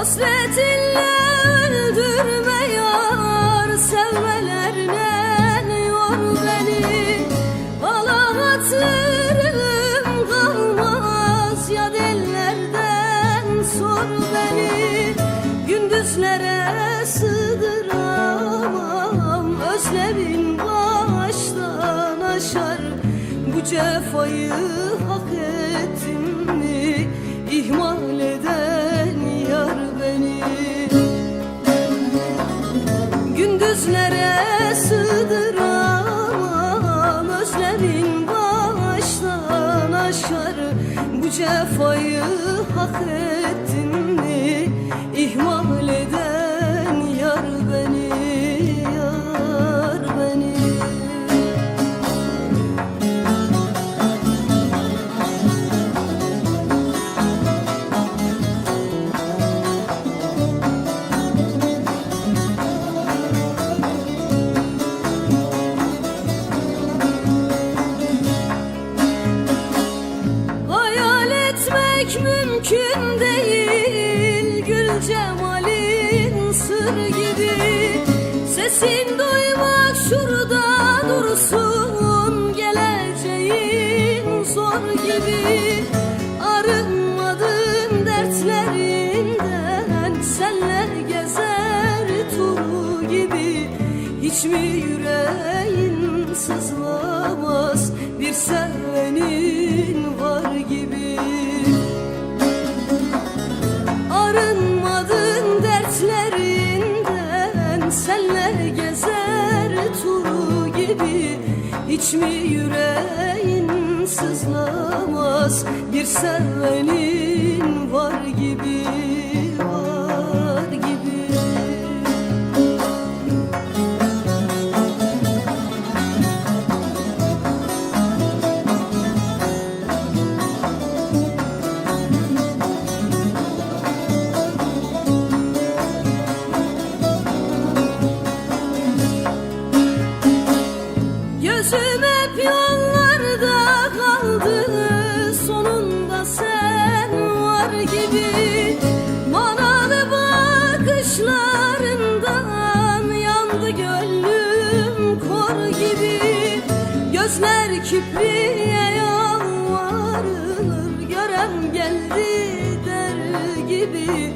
Hasretinle öldürme yar Sevmelerle yor beni. Hala hatırım kalmaz Ya dillerden sor beni. Gündüzlere sığdıramam Özlemin baştan aşar. Bu cefayı hak ettim mi? İhmal eden hak etmek mümkün değil. Gül cemalin sır gibi. Sesin duymak şurada dursun. Geleceğin zor gibi. Arınmadın dertlerinden Senle gezer turu gibi. Hiç mi yüreğin sızlamaz Bir sevenin Senle gezer turu gibi Hiç mi yüreğin sızlamaz? Bir sevenin var gibi Sonunda sen var gibi. Manalı bakışlarından Yandı gönlüm kor gibi. Gözler kipriye yalvarır Gören geldi der gibi.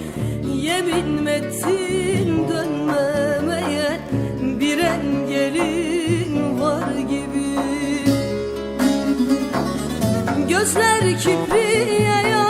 Yemin ettin Gözler kibriye yan